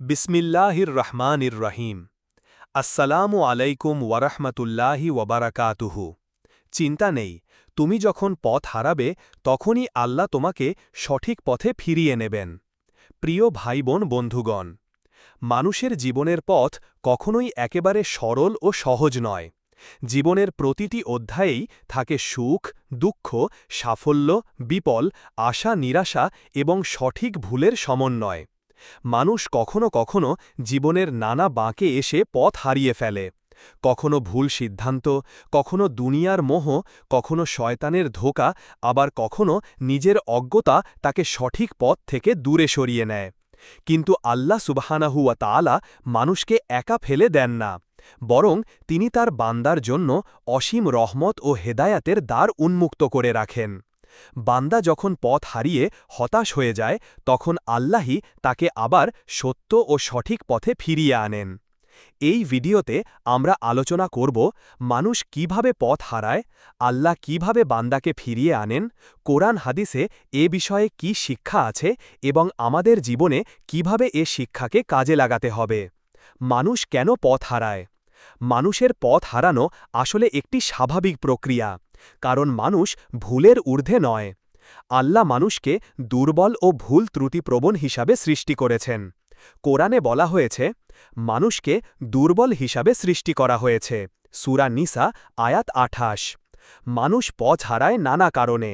বিসমিল্লাহির রহমানির রহিম আসসালামু আলাইকুম ওয়ারহমতুল্লাহি ওয়াবারাকাতুহু। চিন্তা নেই, তুমি যখন পথ হারাবে, তখনই আল্লাহ তোমাকে সঠিক পথে ফিরিয়ে নেবেন। প্রিয় ভাই বোন বন্ধুগণ, মানুষের জীবনের পথ কখনোই একেবারে সরল ও সহজ নয়। জীবনের প্রতিটি অধ্যায়েই থাকে সুখ, দুঃখ, সাফল্য, বিপল, আশা, নিরাশা এবং সঠিক ভুলের সমন্বয়। মানুষ কখনো কখনো জীবনের নানা বাঁকে এসে পথ হারিয়ে ফেলে। কখনো ভুল সিদ্ধান্ত, কখনো দুনিয়ার মোহ, কখনো শয়তানের ধোকা, আবার কখনো নিজের অজ্ঞতা তাকে সঠিক পথ থেকে দূরে সরিয়ে নেয়। কিন্তু আল্লাহ সুবাহানাহুয়া তালা মানুষকে একা ফেলে দেন না, বরং তিনি তার বান্দার জন্য অসীম রহমত ও হেদায়াতের দ্বার উন্মুক্ত করে রাখেন। বান্দা যখন পথ হারিয়ে হতাশ হয়ে যায়, তখন আল্লাহি তাকে আবার সত্য ও সঠিক পথে ফিরিয়ে আনেন। এই ভিডিওতে আমরা আলোচনা করব, মানুষ কীভাবে পথ হারায়, আল্লাহ কীভাবে বান্দাকে ফিরিয়ে আনেন, কোরআন হাদিসে এ বিষয়ে কি শিক্ষা আছে এবং আমাদের জীবনে কীভাবে এ শিক্ষাকে কাজে লাগাতে হবে। মানুষ কেন পথ হারায়? মানুষের পথ হারানো আসলে একটি স্বাভাবিক প্রক্রিয়া। কারণ মানুষ ভুলের ঊর্ধ্বে নয়। আল্লাহ মানুষকে দুর্বল ও ভুল ত্রুটিপ্রবণ হিসাবে সৃষ্টি করেছেন। কোরআনে বলা হয়েছে, মানুষকে দুর্বল হিসাবে সৃষ্টি করা হয়েছে। সুরা নিসা, আয়াত আঠাশ। মানুষ পথ হারায় নানা কারণে।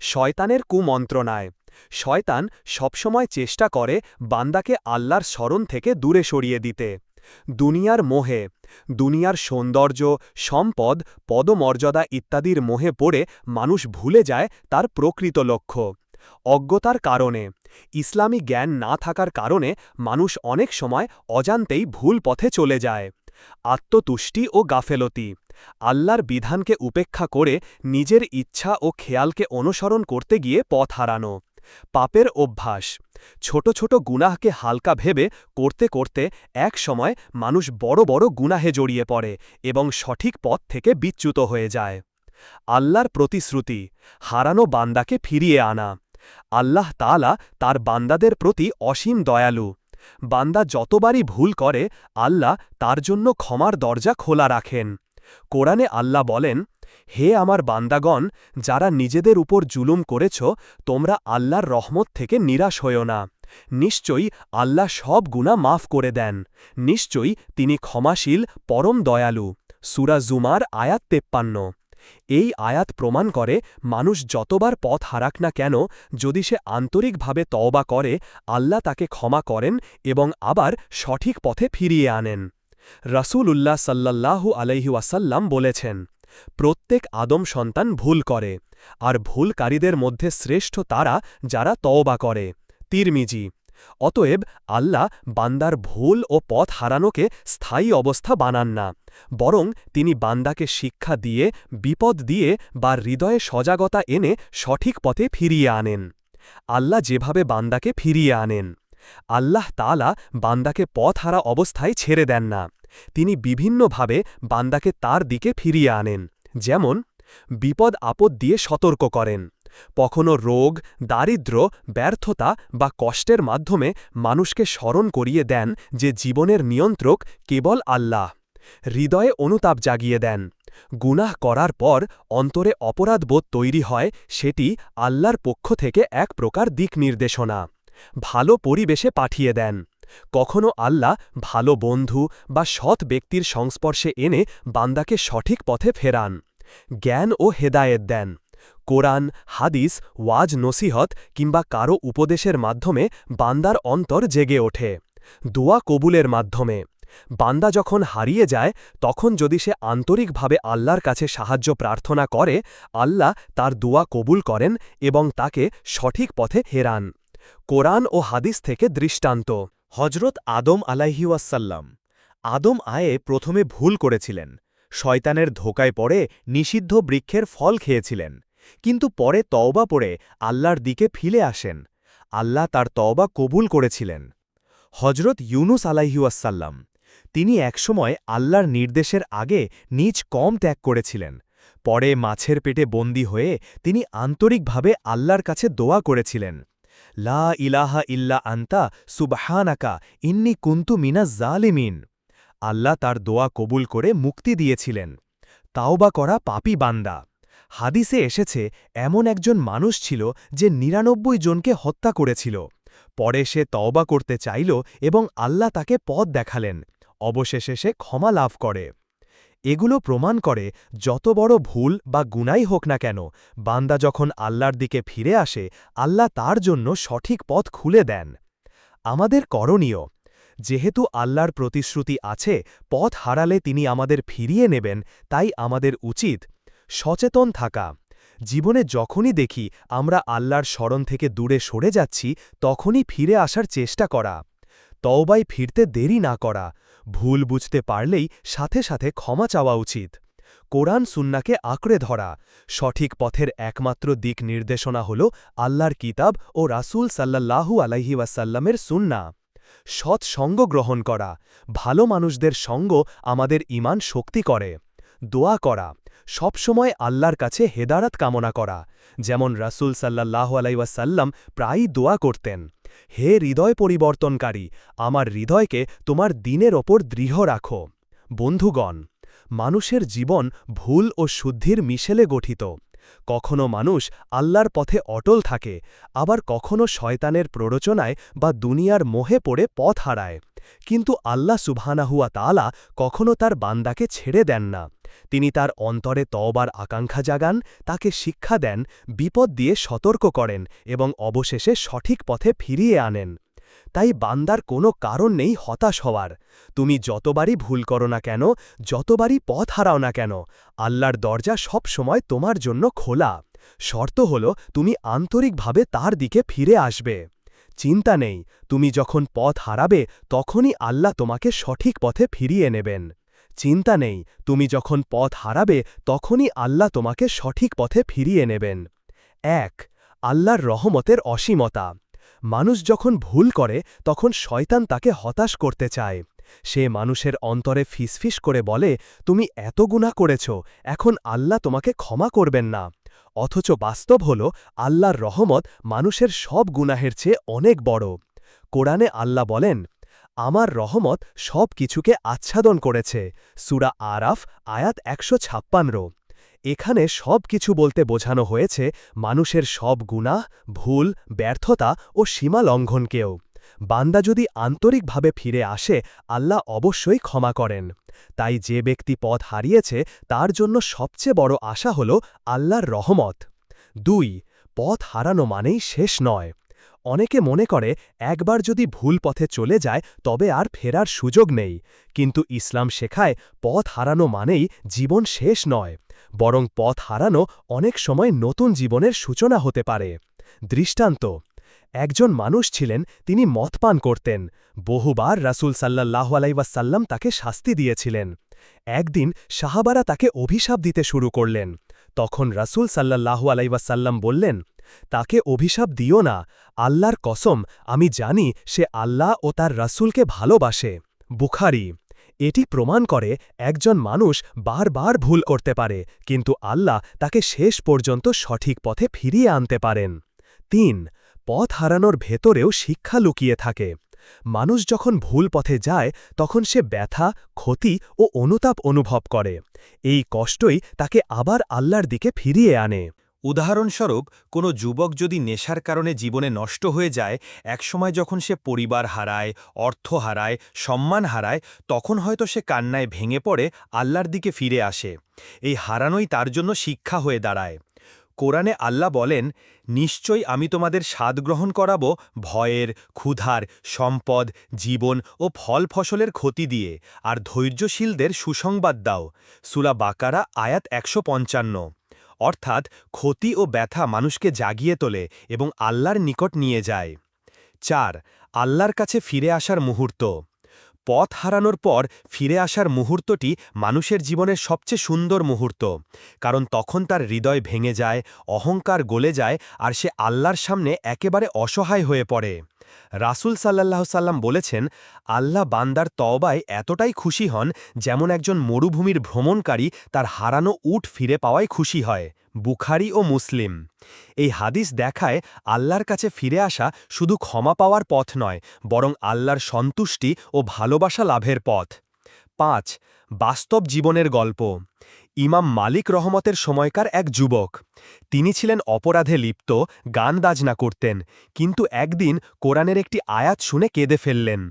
শয়তানের কুমন্ত্রণায়। শয়তান সবসময় চেষ্টা করে বান্দাকে আল্লাহর স্মরণ থেকে দূরে সরিয়ে দিতে। দুনিয়ার মোহে, দুনিয়ার সৌন্দর্য, সম্পদ, পদমর্যাদা ইত্যাদির মোহে পড়ে মানুষ ভুলে যায় তার প্রকৃত লক্ষ্য। অজ্ঞতার কারণে, ইসলামী জ্ঞান না থাকার কারণে মানুষ অনেক সময় অজান্তেই ভুল পথে চলে যায়। আত্মতুষ্টি ও গাফেলতি, আল্লাহর বিধানকে উপেক্ষা করে নিজের ইচ্ছা ও খেয়ালকে অনুসরণ করতে গিয়ে পথ হারানো। পাপের অভ্যাস। ছোট ছোট গুনাহকে হালকা ভেবে করতে করতে এক সময় মানুষ বড় বড় গুনাহে জড়িয়ে পড়ে এবং সঠিক পথ থেকে বিচ্যুত হয়ে যায়। আল্লাহর প্রতিশ্রুতি, হারানো বান্দাকে ফিরিয়ে আনা। আল্লাহ তালা তার বান্দাদের প্রতি অসীম দয়ালু। বান্দা যতবারই ভুল করে, আল্লাহ তার জন্য ক্ষমার দরজা খোলা রাখেন। কোরআনে আল্লাহ বলেন হে আমার বান্দাগণ, যারা নিজেদের উপর জুলুম করেছ, তোমরা আল্লাহর রহমত থেকে নিরাশ হইও না। নিশ্চয়ই আল্লাহ সব গুণা মাফ করে দেন। নিশ্চয়ই তিনি ক্ষমাশীল, পরম দয়ালু। সুরা জুমার আয়াত তেপ্পান্ন। এই আয়াত প্রমাণ করে মানুষ যতবার পথ হারাক না কেন, যদি সে আন্তরিকভাবে তওবা করে, আল্লাহ তাকে ক্ষমা করেন এবং আবার সঠিক পথে ফিরিয়ে আনেন। রসুল উল্লাহ সাল্লাল্লাহু আলহি বলেছেন প্রত্যেক আদম সন্তান ভুল করে, আর ভুলকারীদের মধ্যে শ্রেষ্ঠ তারা যারা তওবা করে। তিরমিজি, অতএব আল্লাহ বান্দার ভুল ও পথ হারানোকে স্থায়ী অবস্থা বানান না, বরং তিনি বান্দাকে শিক্ষা দিয়ে, বিপদ দিয়ে বা হৃদয়ে সজাগতা এনে সঠিক পথে ফিরিয়ে আনেন। আল্লাহ যেভাবে বান্দাকে ফিরিয়ে আনেন, আল্লাহ তালা বান্দাকে পথ হারা অবস্থায় ছেড়ে দেন না। তিনি বিভিন্নভাবে বান্দাকে তার দিকে ফিরিয়ে আনেন, যেমন বিপদ আপদ দিয়ে সতর্ক করেন, কখনো রোগ, দারিদ্র, ব্যর্থতা বা কষ্টের মাধ্যমে মানুষকে স্মরণ করিয়ে দেন যে জীবনের নিয়ন্ত্রক কেবল আল্লাহ, হৃদয়ে অনুতাপ জাগিয়ে দেন, গুনাহ করার পর অন্তরে অপরাধবোধ তৈরি হয়, সেটি আল্লাহর পক্ষ থেকে এক প্রকার দিক নির্দেশনা, ভালো পরিবেশে পাঠিয়ে দেন। কখনো আল্লাহ ভালো বন্ধু বা সৎ ব্যক্তির সংস্পর্শে এনে বান্দাকে সঠিক পথে ফেরান, জ্ঞান ও হেদায়েত দেন। কোরআন, হাদিস, ওয়াজ, নসিহত কিংবা কারও উপদেশের মাধ্যমে বান্দার অন্তর জেগে ওঠে, দোয়া কবুলের মাধ্যমে। বান্দা যখন হারিয়ে যায়, তখন যদি সে আন্তরিকভাবে আল্লাহর কাছে সাহায্য প্রার্থনা করে, আল্লাহ তার দোয়া কবুল করেন এবং তাকে সঠিক পথে হেরান। কোরআন ও হাদিস থেকে দৃষ্টান্ত। হজরত আদম আলাইহিওয়াসাল্লাম আদম আয়ে প্রথমে ভুল করেছিলেন। শয়তানের ধোকায় পড়ে নিষিদ্ধ বৃক্ষের ফল খেয়েছিলেন। কিন্তু পরে তওবা পড়ে আল্লাহর দিকে ফিলে আসেন। আল্লাহ তার তওবা কবুল করেছিলেন। হজরত ইউনুস আলাইহিউসাল্লাম তিনি একসময় আল্লাহর নির্দেশের আগে নিজ কম ত্যাগ করেছিলেন। পরে মাছের পেটে বন্দী হয়ে তিনি আন্তরিকভাবে আল্লাহর কাছে দোয়া করেছিলেন। লা ইলাহা ইল্লা আন্তা সুবহানাকা, ইন্নি কুন্তু মিনাজ জালিমিন। আল্লাহ তার দোয়া কবুল করে মুক্তি দিয়েছিলেন। তাওবা করা পাপি বান্দা। হাদিসে এসেছে, এমন একজন মানুষ ছিল যে নিরানব্বই জনকে হত্যা করেছিল। পরে সে তওবা করতে চাইল এবং আল্লাহ তাকে পথ দেখালেন। অবশেষে সে ক্ষমা লাভ করে। এগুলো প্রমাণ করে যত বড় ভুল বা গুনাই হোক না কেন, বান্দা যখন আল্লাহর দিকে ফিরে আসে, আল্লাহ তার জন্য সঠিক পথ খুলে দেন। আমাদের করণীয়, যেহেতু আল্লাহর প্রতিশ্রুতি আছে, পথ হারালে তিনি আমাদের ফিরিয়ে নেবেন, তাই আমাদের উচিত সচেতন থাকা। জীবনে যখনই দেখি আমরা আল্লাহর স্মরণ থেকে দূরে সরে যাচ্ছি, তখনই ফিরে আসার চেষ্টা করা। তওবাই ফিরতে দেরি না করা, ভুল বুঝতে পারলেই সাথে সাথে ক্ষমা চাওয়া উচিত। কোরআন সুন্নাকে আঁকড়ে ধরা, সঠিক পথের একমাত্র দিক নির্দেশনা হল আল্লাহর কিতাব ও রাসূল সাল্লাল্লাহু আলাইহি ওয়াসাল্লামের সুন্না। সৎ সঙ্গ গ্রহণ করা, ভালো মানুষদের সঙ্গ আমাদের ইমান শক্তি করে। দোয়া করা, সবসময় আল্লাহর কাছে হেদারাত কামনা করা, যেমন রাসূল সাল্লাল্লাহু আলাইসাল্লাম প্রায়ই দোয়া করতেন। হে হৃদয় পরিবর্তনকারী, আমার হৃদয়কে তোমার দিনের ওপর দৃঢ় রাখো। বন্ধুগণ, মানুষের জীবন ভুল ও শুদ্ধির মিশেলে গঠিত। কখনো মানুষ আল্লাহর পথে অটল থাকে, আবার কখনো শয়তানের প্ররোচনায় বা দুনিয়ার মোহে পড়ে পথ হারায়। কিন্তু আল্লাহ সুবহানাহুয়া তালা কখনো তার বান্দাকে ছেড়ে দেন না। তিনি তার অন্তরে তওবার আকাঙ্ক্ষা জাগান, তাকে শিক্ষা দেন, বিপদ দিয়ে সতর্ক করেন এবং অবশেষে সঠিক পথে ফিরিয়ে আনেন। তাই বান্দার কোনো কারণ নেই হতাশ হওয়ার। তুমি যতবারই ভুল করো না কেন, যতবারই পথ হারাও না কেন, আল্লাহর দরজা সব সময় তোমার জন্য খোলা। শর্ত হল, তুমি আন্তরিকভাবে তার দিকে ফিরে আসবে। চিন্তা নেই, তুমি যখন পথ হারাবে, তখনই আল্লাহ তোমাকে সঠিক পথে ফিরিয়ে নেবেন। চিন্তা নেই, তুমি যখন পথ হারাবে তখনই আল্লাহ তোমাকে সঠিক পথে ফিরিয়ে নেবেন। এক, আল্লাহর রহমতের অসীমতা। মানুষ যখন ভুল করে তখন শয়তান তাকে হতাশ করতে চায়। সে মানুষের অন্তরে ফিসফিস করে বলে, তুমি এত গুণা করেছ, এখন আল্লাহ তোমাকে ক্ষমা করবেন না। অথচ বাস্তব হল, আল্লাহর রহমত মানুষের সব গুনাহের চেয়ে অনেক বড়। কোরআনে আল্লাহ বলেন আমার রহমত সব কিছুকে আচ্ছাদন করেছে। সুরা আরাফ, আয়াত একশো ছাপ্পান্ন। এখানে সব কিছু বলতে বোঝানো হয়েছে মানুষের সব গুণাহ ভুল, ব্যর্থতা ও সীমা লঙ্ঘনকেও। বান্দা যদি আন্তরিকভাবে ফিরে আসে, আল্লাহ অবশ্যই ক্ষমা করেন। তাই যে ব্যক্তি পথ হারিয়েছে, তার জন্য সবচেয়ে বড় আশা হল আল্লাহর রহমত। দুই, পথ হারানো মানেই শেষ নয়। অনেকে মনে করে, একবার যদি ভুল পথে চলে যায়, তবে আর ফেরার সুযোগ নেই। কিন্তু ইসলাম শেখায়, পথ হারানো মানেই জীবন শেষ নয়। বরং পথ হারানো অনেক সময় নতুন জীবনের সূচনা হতে পারে। দৃষ্টান্ত, একজন মানুষ ছিলেন, তিনি মদ পান করতেন। বহুবার রাসুল সাল্লাহ আলাইসাল্লাম তাকে শাস্তি দিয়েছিলেন। একদিন সাহাবারা তাকে অভিশাপ দিতে শুরু করলেন। তখন রাসুল সাল্লাহ আলাইসাল্লাম বললেন তাকে অভিশাপ দিও না। আল্লাহর কসম, আমি জানি সে আল্লাহ ও তার রাসুলকে ভালোবাসে। বুখারি, এটি প্রমাণ করে একজন মানুষ বারবার ভুল করতে পারে, কিন্তু আল্লাহ তাকে শেষ পর্যন্ত সঠিক পথে ফিরিয়ে আনতে পারেন। তিন, পথ হারানোর ভেতরেও শিক্ষা লুকিয়ে থাকে। মানুষ যখন ভুল পথে যায়, তখন সে ব্যথা, ক্ষতি ও অনুতাপ অনুভব করে। এই কষ্টই তাকে আবার আল্লাহর দিকে ফিরিয়ে আনে। উদাহরণস্বরূপ, কোনো যুবক যদি নেশার কারণে জীবনে নষ্ট হয়ে যায়, একসময় যখন সে পরিবার হারায়, অর্থ হারায়, সম্মান হারায়, তখন হয়তো সে কান্নায় ভেঙে পড়ে, আল্লাহর দিকে ফিরে আসে। এই হারানোই তার জন্য শিক্ষা হয়ে দাঁড়ায়। কোরআনে আল্লাহ বলেন, নিশ্চয়ই আমি তোমাদের স্বাদ গ্রহণ করাব ভয়ের, ক্ষুধার, সম্পদ, জীবন ও ফল ফসলের ক্ষতি দিয়ে, আর ধৈর্যশীলদের সুসংবাদ দাও। সুলা বাকারা আয়াত একশো পঞ্চান্ন। অর্থাৎ ক্ষতি ও ব্যথা মানুষকে জাগিয়ে তোলে এবং আল্লাহর নিকট নিয়ে যায়। চার, আল্লাহর কাছে ফিরে আসার মুহূর্ত। পথ হারানোর পর ফিরে আসার মুহূর্তটি মানুষের জীবনের সবচেয়ে সুন্দর মুহূর্ত, কারণ তখন তার হৃদয় ভেঙে যায়, অহংকার গলে যায় আর সে আল্লাহর সামনে একেবারে অসহায় হয়ে পড়ে। রাসূল সাল্লাল্লাহু সাল্লাম বলেছেন, আল্লাহ বান্দার তওবায় এতটাই খুশি হন যেমন একজন মরুভূমির ভ্রমণকারী তার হারানো উট ফিরে পাওয়ায় খুশি হয়। বুখারি ও মুসলিম। এই হাদিস দেখায় আল্লাহর কাছে ফিরে আসা শুধু ক্ষমা পাওয়ার পথ নয়, বরং আল্লাহর সন্তুষ্টি ও ভালোবাসা লাভের পথ। পাঁচ বাস্তব জীবনের গল্প। ইমাম মালিক রহমতের সময়কার এক যুবক। তিনি ছিলেন অপরাধে লিপ্ত, গান বাজনা করতেন, কিন্তু একদিন কোরআনের একটি আয়াত শুনে কেঁদে ফেললেন।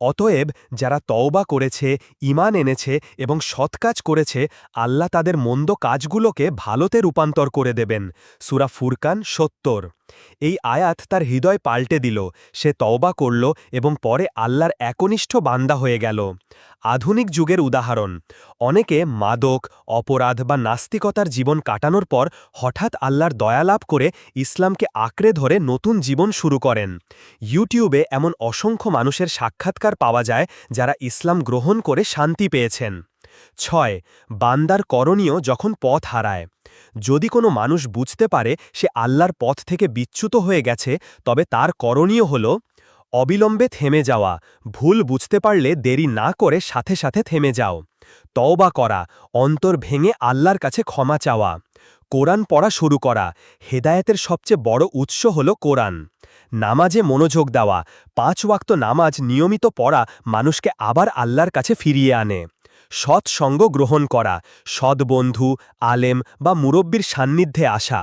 অতএব যারা তওবা করেছে ইমান এনেছে এবং সৎ কাজ করেছে, আল্লাহ তাদের মন্দ কাজগুলোকে ভালোতে রূপান্তর করে দেবেন। সুরা ফুরকান সত্তর। এই আয়াত তার হৃদয় পাল্টে দিল, সে তওবা করল এবং পরে আল্লাহর একনিষ্ঠ বান্দা হয়ে গেল। আধুনিক যুগের উদাহরণ। অনেকে মাদক, অপরাধ বা নাস্তিকতার জীবন কাটানোর পর হঠাৎ আল্লাহর দয়ালাভ করে ইসলামকে আঁকড়ে ধরে নতুন জীবন শুরু করেন। ইউটিউবে এমন অসংখ্য মানুষের সাক্ষাৎকার পাওয়া যায় যারা ইসলাম গ্রহণ করে শান্তি পেয়েছেন। ছয়, বান্দার করণীয় যখন পথ হারায়। যদি কোনো মানুষ বুঝতে পারে সে আল্লাহর পথ থেকে বিচ্যুত হয়ে গেছে, তবে তার করণীয় হল অবিলম্বে থেমে যাওয়া, ভুল বুঝতে পারলে দেরি না করে সাথে সাথে থেমে যাও। তওবা করা, অন্তর ভেঙে আল্লাহর কাছে ক্ষমা চাওয়া। কোরআন পড়া শুরু করা, হেদায়েতের সবচেয়ে বড় উৎস হল কোরআন। নামাজে মনোযোগ দেওয়া, পাঁচ ওয়াক্ত নামাজ নিয়মিত পড়া মানুষকে আবার আল্লাহর কাছে ফিরিয়ে আনে। সৎসঙ্গ গ্রহণ করা সৎ বন্ধু আলেম বা মুরব্বীর সান্নিধ্যে আসা,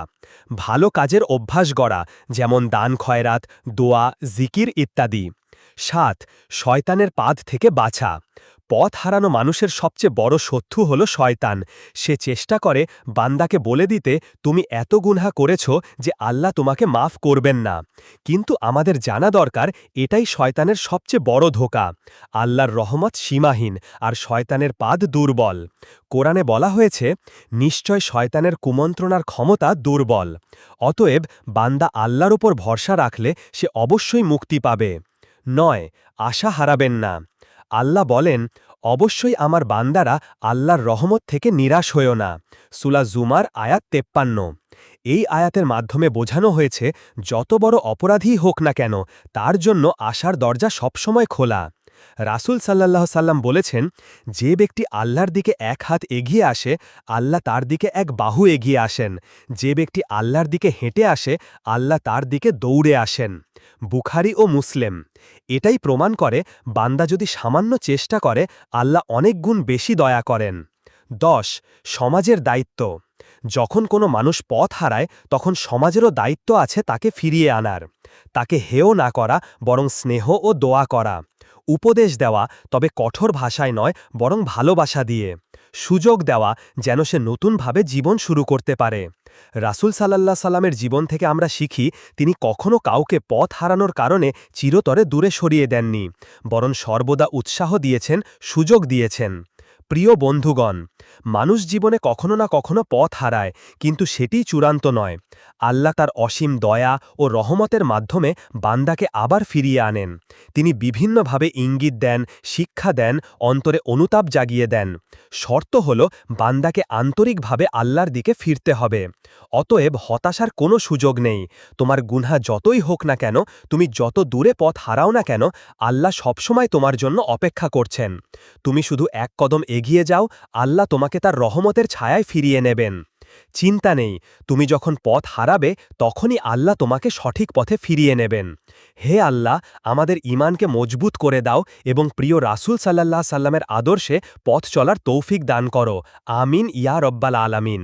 ভালো কাজের অভ্যাস গড়া, যেমন দান খয়রাত, দোয়া, জিকির ইত্যাদি। সাত, শয়তানের পাদ থেকে বাছা। পথ হারানো মানুষের সবচেয়ে বড় শত্রু হল শয়তান। সে চেষ্টা করে বান্দাকে বলে দিতে, তুমি এত গুনহা করেছ যে আল্লাহ তোমাকে মাফ করবেন না। কিন্তু আমাদের জানা দরকার, এটাই শয়তানের সবচেয়ে বড় ধোকা। আল্লাহর রহমত সীমাহীন আর শয়তানের পাদ দুর্বল। কোরআনে বলা হয়েছে, নিশ্চয় শয়তানের কুমন্ত্রণার ক্ষমতা দুর্বল। অতএব বান্দা আল্লাহর ওপর ভরসা রাখলে সে অবশ্যই মুক্তি পাবে। নয়, আশা হারাবেন না। আল্লাহ বলেন, অবশ্যই আমার বান্দারা আল্লাহর রহমত থেকে নিরাশ হয়েও না। সুলা জুমার আয়াত তেপ্পান্ন। এই আয়াতের মাধ্যমে বোঝানো হয়েছে, যত বড় অপরাধী হোক না কেন, তার জন্য আশার দরজা সবসময় খোলা। রাসুল সাল্লাহ সাল্লাম বলেছেন, যে ব্যক্তি আল্লাহর দিকে এক হাত এগিয়ে আসে, আল্লাহ তার দিকে এক বাহু এগিয়ে আসেন। যে ব্যক্তি আল্লাহর দিকে হেঁটে আসে, আল্লাহ তার দিকে দৌড়ে আসেন। বুখারি ও মুসলেম, এটাই প্রমাণ করে বান্দা যদি সামান্য চেষ্টা করে, আল্লাহ অনেক গুণ বেশি দয়া করেন। দশ, সমাজের দায়িত্ব, যখন কোনো মানুষ পথ হারায়, তখন সমাজেরও দায়িত্ব আছে তাকে ফিরিয়ে আনার। তাকে হেয় না করা, বরং স্নেহ ও দোয়া করা। উপদেশ দেওয়া তবে কঠোর ভাষায় নয়, বরং ভালোবাসা দিয়ে। সুযোগ দেওয়া যেন সে নতুনভাবে জীবন শুরু করতে পারে। রাসুল সাল্লাহ সাল্লামের জীবন থেকে আমরা শিখি, তিনি কখনও কাউকে পথ হারানোর কারণে চিরতরে দূরে সরিয়ে দেননি, বরং সর্বদা উৎসাহ দিয়েছেন, সুযোগ দিয়েছেন। প্রিয় বন্ধুগণ, মানুষ জীবনে কখনো না কখনো পথ হারায়, কিন্তু সেটিই চূড়ান্ত নয়। আল্লাহ তার অসীম দয়া ও রহমতের মাধ্যমে বান্দাকে আবার ফিরিয়ে আনেন। তিনি বিভিন্নভাবে ইঙ্গিত দেন, শিক্ষা দেন, অন্তরে অনুতাপ জাগিয়ে দেন। শর্ত হল, বান্দাকে আন্তরিকভাবে আল্লাহর দিকে ফিরতে হবে। অতএব হতাশার কোনো সুযোগ নেই। তোমার গুনহা যতই হোক না কেন, তুমি যত দূরে পথ হারাও না কেন, আল্লাহ সবসময় তোমার জন্য অপেক্ষা করছেন। তুমি শুধু এক কদম এগিয়ে যাও, আল্লাহ তোমাকে তার রহমতের ছায়ায় ফিরিয়ে নেবেন। চিন্তা নেই, তুমি যখন পথ হারাবে, তখনই আল্লাহ তোমাকে সঠিক পথে ফিরিয়ে নেবেন। হে আল্লাহ, আমাদের ইমানকে মজবুত করে দাও এবং প্রিয় রাসুল সাল্লাহ সাল্লামের আদর্শে পথ চলার তৌফিক দান করো। আমিন ইয়া রব্বাল আলামিন।